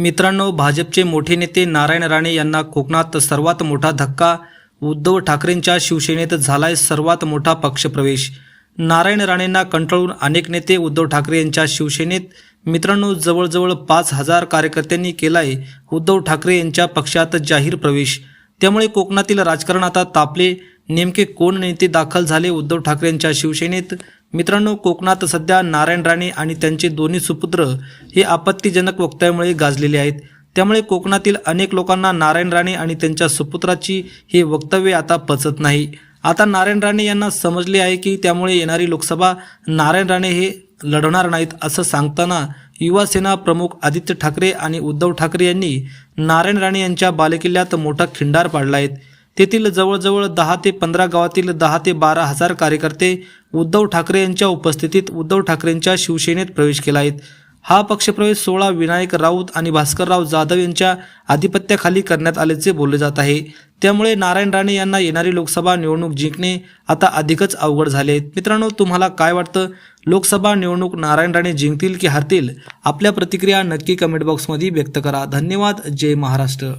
मित्रांनो भाजपचे मोठे नेते नारायण राणे यांना कोकणात सर्वात मोठा धक्का उद्धव ठाकरेंच्या शिवसेनेत झालाय सर्वात मोठा पक्षप्रवेश. नारायण राणेंना कंटाळून अनेक नेते उद्धव ठाकरे यांच्या शिवसेनेत. मित्रांनो जवळजवळ पाच हजार कार्यकर्त्यांनी केलाय उद्धव ठाकरे यांच्या पक्षात जाहीर प्रवेश. त्यामुळे कोकणातील राजकारण आता तापले. नेमके कोण नेते दाखल झाले उद्धव ठाकरेंच्या शिवसेनेत? मित्रांनो कोकणात सध्या नारायण राणे आणि त्यांचे दोन्ही सुपुत्र हे आपत्तीजनक वक्तव्यामुळे गाजलेले आहेत. त्यामुळे कोकणातील अनेक लोकांना नारायण राणे आणि त्यांच्या सुपुत्राची हे वक्तव्य आता पचत नाही. आता नारायण राणे यांना समजले आहे की त्यामुळे येणारी लोकसभा नारायण राणे हे लढवणार नाहीत असं सांगताना युवासेना प्रमुख आदित्य ठाकरे आणि उद्धव ठाकरे यांनी नारायण राणे यांच्या बालेकिल्ल्यात मोठा खिंडार पाडला आहे. तेथील जवळजवळ दहा ते पंधरा गावातील दहा ते बारा हजार कार्यकर्ते उद्धव ठाकरे यांच्या उपस्थितीत उद्धव ठाकरेंच्या शिवसेनेत प्रवेश केला आहेत हा पक्षप्रवेश सोळा विनायक राऊत आणि भास्करराव जाधव यांच्या आधिपत्याखाली करण्यात आल्याचे बोलले जात आहे. त्यामुळे नारायण राणे यांना येणारी लोकसभा निवडणूक जिंकणे आता अधिकच अवघड झाले आहेत. मित्रांनो तुम्हाला काय वाटतं? लोकसभा निवडणूक नारायण राणे जिंकतील की हरतील? आपल्या प्रतिक्रिया नक्की कमेंट बॉक्समध्ये व्यक्त करा. धन्यवाद. जय महाराष्ट्र.